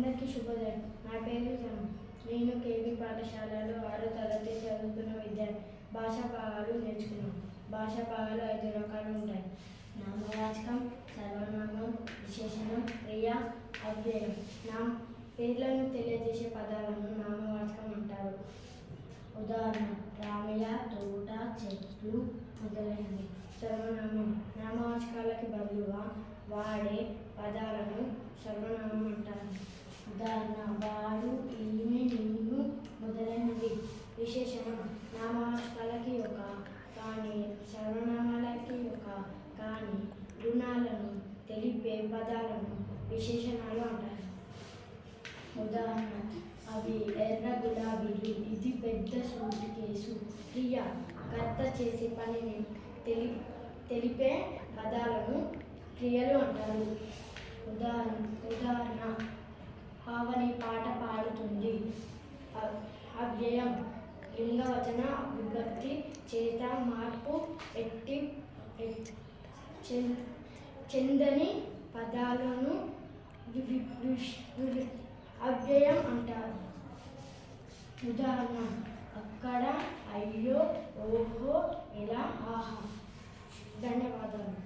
అందరికీ శుభోదయం. నా పేరు జనం. నేను కేబీ పాఠశాలలో ఆరో తరగతి చదువుతున్న విద్యార్థి. భాషా భాగాలు నేర్చుకున్నాను. భాషా భాగాలు ఐదు రకాలు ఉంటాయి. నామవాచకం సర్వనామం విశేషణం క్రియ అవ్యయం నా పేర్లను తెలియజేసే పదాలను నామవాచకం అంటారు. ఉదాహరణ రామయ్య తోట చెట్లు మొదలైనవి. సర్వనామం. నామవాచకాలకి బదులుగా వాడే పదాలను సర్వనామం అంటారు. ఉదాహరణ వాడు ఈమె నిన్ను మొదలైనవి. విశేషణం నామాలకి ఒక కానీ సర్వనామాలకి ఒక కానీ గుణాలను తెలిపే పదాలను విశేషణాలు అంటారు. ఉదాహరణ అవి ఎర్ర గులాబీలు ఇది పెద్ద సూట్ కేసు. క్రియ కర్త చేసే పనిని తెలి తెలిపే పదాలను క్రియలు అంటారు. ఉదాహరణ ఉదాహరణ లింగవచన విభక్తి చేత మార్పు ఎట్టి చెందని పదాలను అవ్యయం అంటారు. ఉదాహరణ అక్కడ అయ్యో ఓహో ఇలా ఆహా. ధన్యవాదాలు.